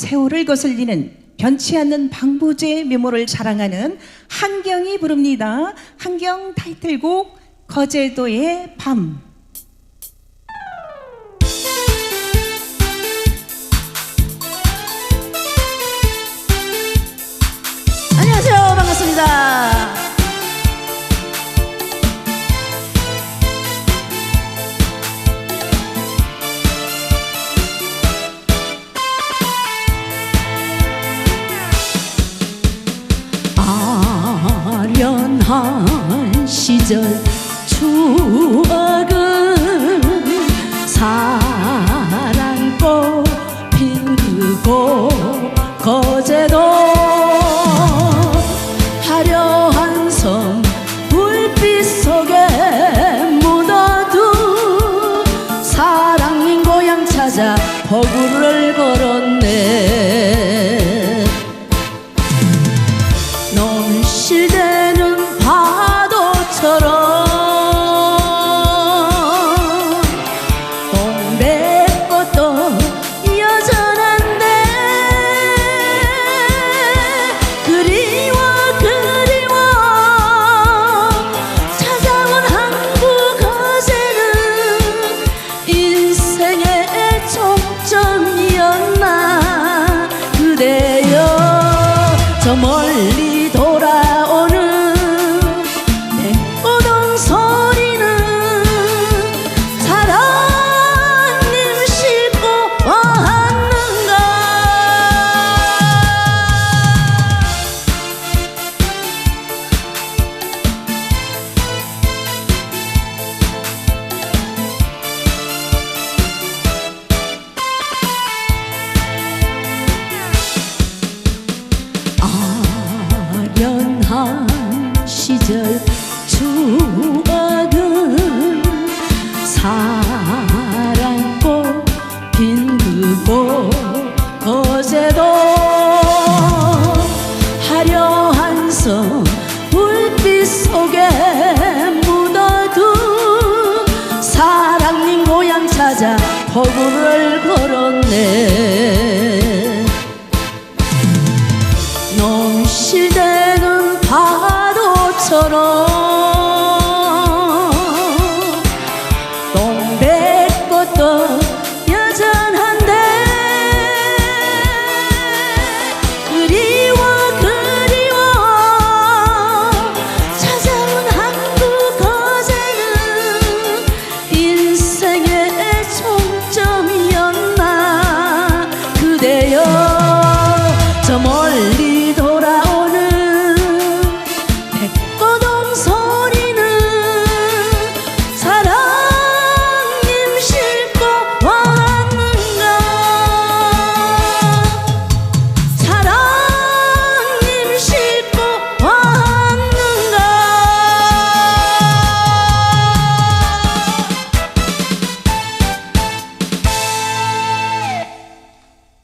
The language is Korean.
세월을 거슬리는 변치 않는 방부제 메모를 자랑하는 한경이 부릅니다. 한경 타이틀곡 거제도의 밤. 한 시절 추억은 사랑꽃 핀 그곳 거제도 화려한 섬 불빛 속에 묻어둔 사랑인 고향 찾아 버구를 걸었네 저멀리 시절 추억은 사랑고 빈그고 어제도 화려한 성 불빛 속에 묻어둔 사랑님 고향 찾아 허구를 걸었네.